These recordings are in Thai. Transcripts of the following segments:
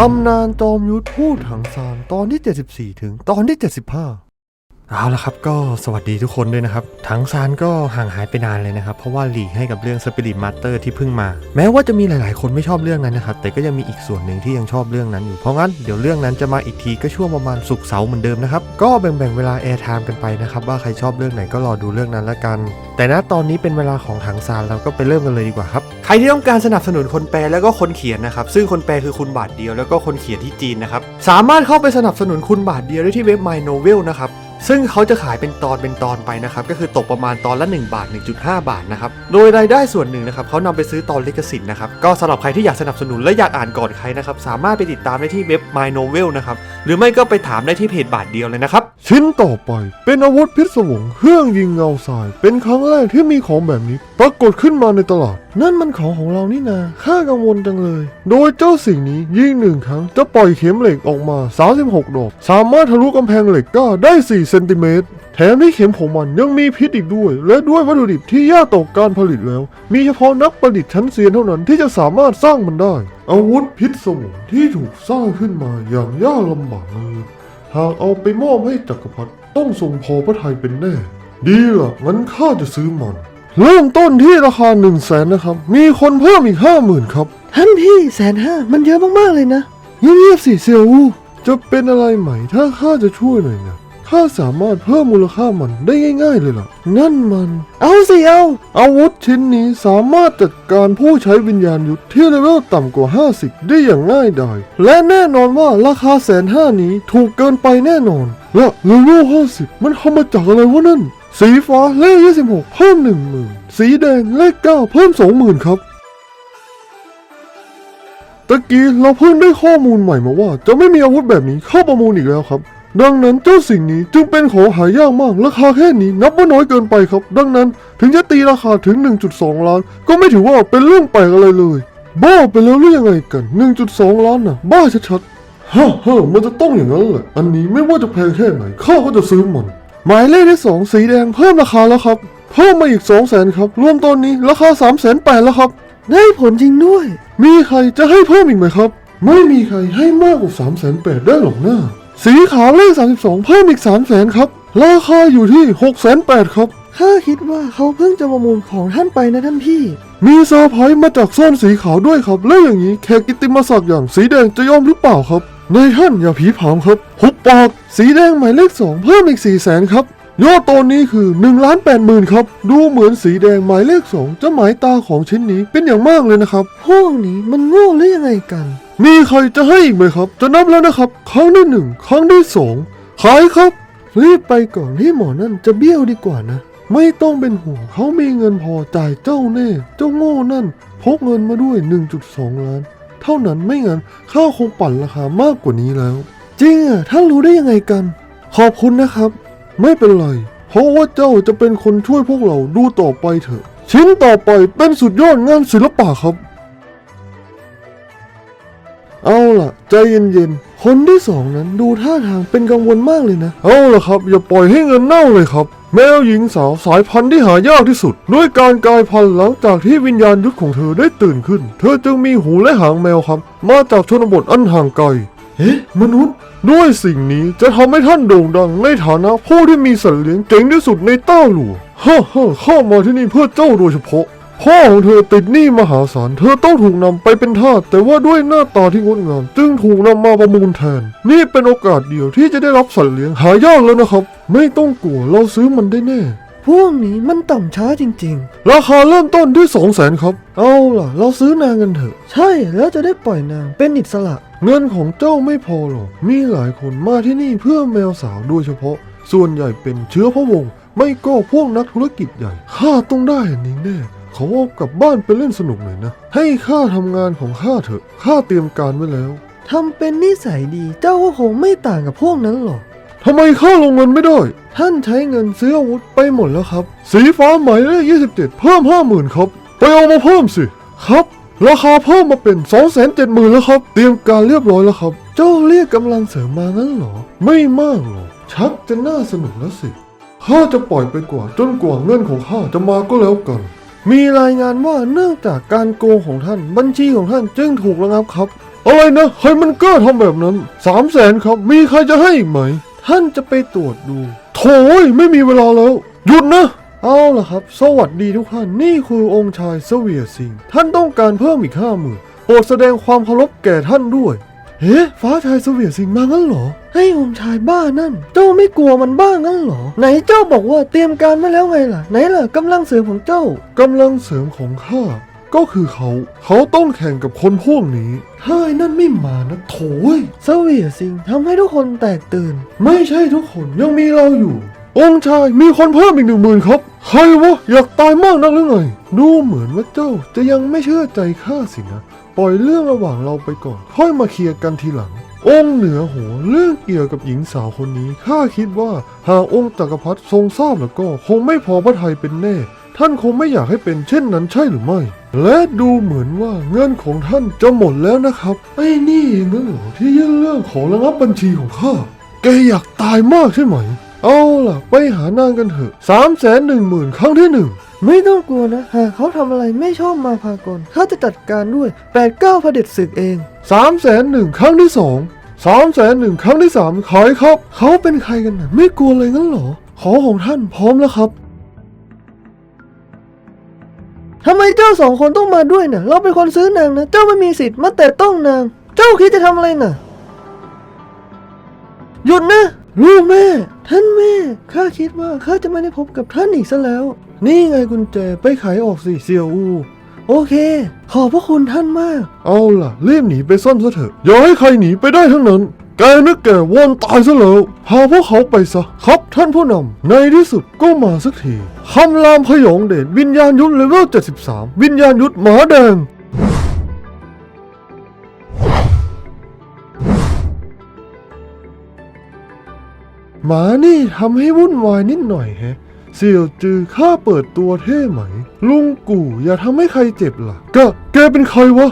ตำนานจอมยุทธพูดถังซานตอนที่ 74 ถึงตอนที่ 75 เอาละครับก็สวัสดีทุกคนด้วยนะครับถังซานก็ห่างหายไปนานเลยนะครับ เพราะว่าหลีกให้กับเรื่องสปิริตมาสเตอร์ที่เพิ่งมา แม้ว่าจะมีหลาย ๆ คนไม่ชอบเรื่องนั้นนะครับ แต่ก็ยังมีอีกส่วนหนึ่งที่ยังชอบเรื่องนั้นอยู่ เพราะงั้นเดี๋ยวเรื่องนั้นจะมาอีกทีก็ช่วงประมาณศุกเสาร์เหมือนเดิมนะครับ ก็แบ่ง ๆ เวลาแอร์ไทม์กันไปนะครับ ว่าใครชอบเรื่องไหนก็รอดูเรื่องนั้นละกัน แต่ณตอนนี้เป็นเวลาของถังซานเราก็ไปเริ่มกันเลยดีกว่าครับใครที่ต้องการสนับสนุนคนแปลแล้วก็คนเขียนนะครับซึ่งคนแปลคือคุณบาทเดียวแล้วก็คนเขียนที่จีนนะครับสามารถเข้าไปสนับสนุนคุณบาทเดียวได้ที่เว็บ My Novel นะครับ ซึ่งเขาจะขายเป็นตอนเป็นตอนไปนะครับก็คือตกประมาณตอนละ 1 บาท 1.5 บาทนะครับโดยรายได้ส่วนหนึ่งนะครับเขานำไปซื้อตอนลิขสิทธิ์นะครับก็สำหรับใครที่อยากสนับสนุนและอยากอ่านก่อนใครนะครับสามารถไปติดตามได้ที่เว็บ My Novel นะครับหรือไม่ก็ไปถามได้ที่เพจบาทเดียวเลยนะครับชิ้นต่อไป เป็นอาวุธพิศวงเครื่องยิงเงาทราย เป็นครั้งแรกที่มีของแบบนี้ ปรากฏขึ้นมาในตลาด นั่นมันของของเรานี่นาข้ากังวลจังเลย โดยเจ้าสิ่งนี้ยิงหนึ่งครั้งจะปล่อยเข็มเหล็กออกมา 36 ดอก สามารถทะลุกำแพงเหล็กก้าได้4ซนติเมตร แถมที่เข็มของมันยังมีพิษอีกด้วย และด้วยวัตถุดิบที่ยากต่อการผลิตแล้ว มีเฉพาะนักประดิษฐ์ชั้นเซียนเท่านั้นที่จะสามารถสร้างมันได้ อาวุธพิษสวงที่ถูกสร้างขึ้นมาอย่างยากลำบากเลยหากเอาไปมอบให้จักรพรรดิต้องทรงพอพระทัยเป็นแน่ ดีล่ะงั้นข้าจะซื้อมันเริ่มต้นที่ราคา1นึ่งแสนนะครับ มีคนเพิ่มอีกห้าหมื่นครับ ท่านพี่แสนห้ามันเยอะมากๆเลยนะเงียบๆสิเซียวอูจะเป็นอะไรใหม่ถ้าข้าจะช่วยหน่อยนะ ข้าสามารถเพิ่มมูลค่ามันได้ง่าย ๆ เลยล่ะ นั่นมัน เอาสิเอา อาวุธชิ้นนี้สามารถจัดการผู้ใช้วิญญาณยุทธที่เลเวลต่ำกว่า 50 ได้อย่างง่ายดายและแน่นอนว่าราคาแสนห้านี้ถูกเกินไปแน่นอน และเลเวล50 มันทำมาจากอะไรวะนั่น สีฟ้าเลข26 เพิ่ม 10,000 สีแดงเลข9เพิ่ม 20,000 ครับตะกี้เราเพิ่งได้ข้อมูลใหม่มาว่า จะไม่มีอาวุธแบบนี้เข้าประมูลอีกแล้วครับ ดังนั้นเจ้าสิ่งนี้จึงเป็นของหายากมากราคาแค่นี้นับว่าน้อยเกินไปครับ ดังนั้นถึงจะตีราคาถึง 1.2 ล้าน ก็ไม่ถือว่าเป็นเรื่องแปลกอะไรเลย บ้าไปแล้วหรือยังไงกัน 1.2 ล้านน่ะบ้าชัดๆฮ่าฮ่ามันจะต้องอย่างนั้นแหละอันนี้ไม่ว่าจะแพงแค่ไหนข้าก็จะซื้อมันหมายเลขที่สองสีแดงเพิ่มราคาแล้วครับเพิ่มมาอีก2 0 0แสนครับรวมตอนนี้ราคา3 0 0แสนแปดแล้วครับ ได้ผลจริงด้วย มีใครจะให้เพิ่มอีกไหมครับ ไม่มีใครให้มากกว่า3 0 0แสนแปดได้หรอกนะ สีขาวเลข 32 เพิ่มอีก 3 0 0แสนครับ ราคาอยู่ที่6 0แสนแปดครับ ข้าคิดว่าเขาเพิ่งจะประมูลของท่านไปนะท่านพี่ มีเซอร์ไพรส์มาจากโซนสีขาวด้วยครับ แล้วอย่างนี้แขกกิตติมศักดิ์อย่างสีแดงจะยอมหรือเปล่าครับ นายท่านอย่าผีผามครับหุบปาก สีแดงหมายเลขสองเพิ่มอีก4แสนครับยอดตอนนี้คือ1ล้าน8หมื่นครับ ดูเหมือนสีแดงหมายเลขสองจะหมายตาของชิ้นนี้เป็นอย่างมากเลยนะครับ พวกนี้มันโง่หรือยังไงกัน มีใครจะให้อีกไหมครับ จะนับแล้วนะครับ ครั้งที่หนึ่งครั้งที่สองขายครับ รีบไปก่อนที่หมอนั่นจะเบี้ยวดีกว่านะ ไม่ต้องเป็นห่วงเขามีเงินพอจ่ายเจ้าแน่ เจ้าโง่นั่น พกเงินมาด้วย 1.2 ล้าน เท่านั้นไม่งั้นข้าวคงปั่นราคามากกว่านี้แล้ว จริงอะท่านรู้ได้ยังไงกัน ขอบคุณนะครับ ไม่เป็นไร เพราะว่าเจ้าจะเป็นคนช่วยพวกเราดูต่อไปเถอะ ชิ้นต่อไปเป็นสุดยอดงานศิลปะครับ เอาล่ะ ใจเย็นๆ คนที่สองนั้นดูท่าทางเป็นกังวลมากเลยนะ เอาล่ะครับ อย่าปล่อยให้เงินเน่าเลยครับ แมวหญิงสาวสายพันธุ์ที่หายากที่สุด ด้วยการกลายพันธุ์หลังจากที่วิญญาณยุทธของเธอได้ตื่นขึ้น เธอจึงมีหูและหางแมวครับ มาจากชนบทอันห่างไกลเอ๊ะมนุษย์ ด้วยสิ่งนี้จะทำให้ท่านโด่งดังในฐานะผู้ที่มีสัตว์เลี้ยงเจ๋งที่สุดในต้าหลัวฮ่าฮ่าเข้ามาที่นี่เพื่อเจ้าโดยเฉพาะ พ่อของเธอติดหนี้มหาศาล เธอต้องถูกนำไปเป็นทาสแต่ว่าด้วยหน้าตาที่งดงาม จึงถูกนำมาประมูลแทน นี่เป็นโอกาสเดียวที่จะได้รับสัตว์เลี้ยงหายากแล้วนะครับ ไม่ต้องกลัวเราซื้อมันได้แน่ พวกนี้มันต่ำช้าจริงราคาเริ่มต้นที่2 0 0แสนครับๆเอาล่ะ เราซื้อนางกันเถอะ ใช่แล้วจะได้ปล่อยนางเป็นอิสระ เงินของเจ้าไม่พอหรอก มีหลายคนมาที่นี่เพื่อแมวสาวโดยเฉพาะ ส่วนใหญ่เป็นเชื้อพระวงศ์ไม่ก็พวกนักธุรกิจใหญ่ข้าต้องได้อันนี้แน่เขาเอากลับบ้านไปเล่นสนุกหน่อยนะ ให้ข้าทำงานของข้าเถอะ ข้าเตรียมการไว้แล้ว ทำเป็นนิสัยดี เจ้าก็คงไม่ต่างกับพวกนั้นหรอก ทำไมข้าลงเงินไม่ได้ ท่านใช้เงินซื้ออาวุธไปหมดแล้วครับ สีฟ้าหมายเลข27 เพิ่ม 50,000ครับ ไปเอามาเพิ่มสิ ครับ ราคาเพิ่มมาเป็น 270,000แล้วครับ เตรียมการเรียบร้อยแล้วครับ เจ้าเรียกกำลังเสริมมางั้นเหรอ ไม่มากหรอก ชักจะน่าสนุกแล้วสิ ข้าจะปล่อยไปกว่าจนกว่าเงินของข้าจะมาก็แล้วกัน มีรายงานว่าเนื่องจากการโกงของท่าน บัญชีของท่านจึงถูกระงับครับ อะไรนะใครมันกล้าทำแบบนั้นสามแสนครับ มีใครจะให้อีกไหม ท่านจะไปตรวจดู โถ่อยไม่มีเวลาแล้ว หยุดนะ เอาล่ะครับ สวัสดีทุกท่าน นี่คือองค์ชายเสวียสิงห์ท่านต้องการเพิ่มอีกห้าหมื่นโปรดแสดงความเคารพแก่ท่านด้วย เฮ้ฟ้าชายเสวียสิงห์มางั้นเหรอ ให้องค์ชายบ้านั่น เจ้าไม่กลัวมันบ้างงั้นเหรอ ไหนเจ้าบอกว่าเตรียมการไว้แล้วไงล่ะ ไหนล่ะกำลังเสริมของเจ้ากำลังเสริมของข้าก็คือเขา เขาต้องแข่งกับคนพวกนี้เฮ้ยนั่นไม่มานะโถ่เว้ยเสวียสิงห์ทำให้ทุกคนแตกตื่น ไม่ใช่ทุกคนยังมีเราอยู่ องค์ชายมีคนเพิ่มอีกหนึ่งหมื่นครับ ใครวะอยากตายมากนักหรือไง ดูเหมือนว่าเจ้าจะยังไม่เชื่อใจข้าสินะ ปล่อยเรื่องระหว่างเราไปก่อน ค่อยมาเคลียร์กันทีหลัง องค์เหนือหัวเรื่องเกี่ยวกับหญิงสาวคนนี้ ข้าคิดว่าหากองค์จักรพรรดิทรงทราบแล้วก็ คงไม่พอพระทัยเป็นแน่ ท่านคงไม่อยากให้เป็นเช่นนั้นใช่หรือไม่ และดูเหมือนว่าเงินของท่านจะหมดแล้วนะครับ ไอ้นี่เองนั่นเหรอที่ยื่นเรื่องขอระงับบัญชีของข้า แกอยากตายมากใช่ไหม เอาล่ะ ไปหานางกันเถอะสามแสนหนึ่งหมื่นครั้งที่หนึ่ง ไม่ต้องกลัวนะ หากเขาทำอะไรไม่ชอบมาพากลข้าจะจัดการด้วยแปดเก้าพระเด็จศึกเอง สามแสนหนึ่งครั้งที่สองสามแสนหนึ่งครั้งที่สามขายครับ เขาเป็นใครกันนะไม่กลัวเลยงั้นเหรอ ขอของท่านพร้อมแล้วครับทำไมเจ้าสองคนต้องมาด้วยน่ะ เราเป็นคนซื้อนางนะ เจ้าไม่มีสิทธิ์มาแต่ต้องนาง เจ้าคิดจะทำอะไรน่ะ หยุดนะ ลูกแม่ ท่านแม่ ข้าคิดว่าข้าจะไม่ได้พบกับท่านอีกซะแล้ว นี่ไงกุญแจไปไขออกสิเซียวอู โอเค ขอบพระคุณท่านมาก เอาล่ะ รีบหนีไปซ่อนซะเถอะ อย่าให้ใครหนีไปได้ทั้งนั้น แกนึกแกวอนตายซะแล้ว พาพวกเขาไปซะ ครับท่านผู้นำ ในที่สุดก็มาสักที คำรามพยองเดชวิญญาณยุทธเลเวล 73 วิญญาณยุทธหมาแดงหมานี่ทำให้วุ่นวายนิดหน่อยแฮะ เสี่ยวจือข้าเปิดตัวเท่ไหม ลุงกู่อย่าทำให้ใครเจ็บล่ะแกแกเป็นใครวะ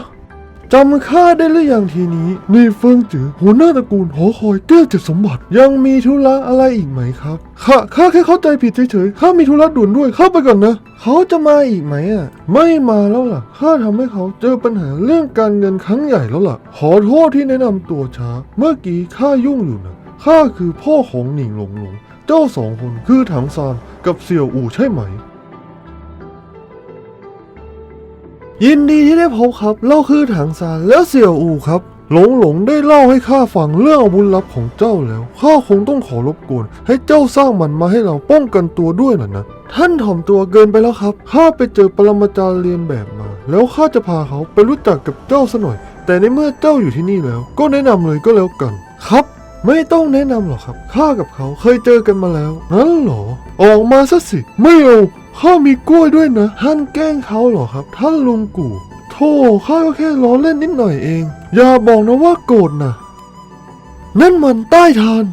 จำข้าได้หรือยังทีนี้นี่เฟิงจือหัวหน้าตระกูลหอคอยแก้วเจ็ดสมบัติ ยังมีธุระอะไรอีกไหมครับข้าข้าแค่เข้าใจผิดเฉยๆข้ามีธุระด่วนด้วยเข้าไปก่อนนะ เขาจะมาอีกไหมอะ ไม่มาแล้วล่ะข้าทำให้เขาเจอปัญหาเรื่องการเงินครั้งใหญ่แล้วล่ะ ขอโทษที่แนะนำตัวช้า เมื่อกี้ข้ายุ่งอยู่นะข้าคือพ่อของหนิงหลงหลง เจ้าสองคนคือถังซานกับเสี่ยวอู่ใช่ไหม ยินดีที่ได้พบครับเราคือถังซานและเสี่ยวอู่ครับ หลงหลงได้เล่าให้ข้าฟังเรื่องอาวุธลับของเจ้าแล้วข้าคงต้องขอรบกวน ให้เจ้าสร้างมันมาให้เราป้องกันตัวด้วยนะนะท่านถ่อมตัวเกินไปแล้วครับข้าไปเจอปรมาจารย์เรียนแบบมา แล้วข้าจะพาเขาไปรู้จักกับเจ้าซะหน่อย แต่ในเมื่อเจ้าอยู่ที่นี่แล้ว ก็แนะนำเลยก็แล้วกัน ครับ ไม่ต้องแนะนำหรอกครับ ข้ากับเขาเคยเจอกันมาแล้ว งั้นเหรอ ออกมาซะสิ ไม่เอา ข้ามีกล้วยด้วยนะ ท่านแกล้งเขาเหรอครับ ท่านลุงกู่โธ่ข้าก็แค่ล้อเล่นนิดหน่อยเอง อย่าบอกนะว่าโกรธนะ นั่นมันใต้ทาน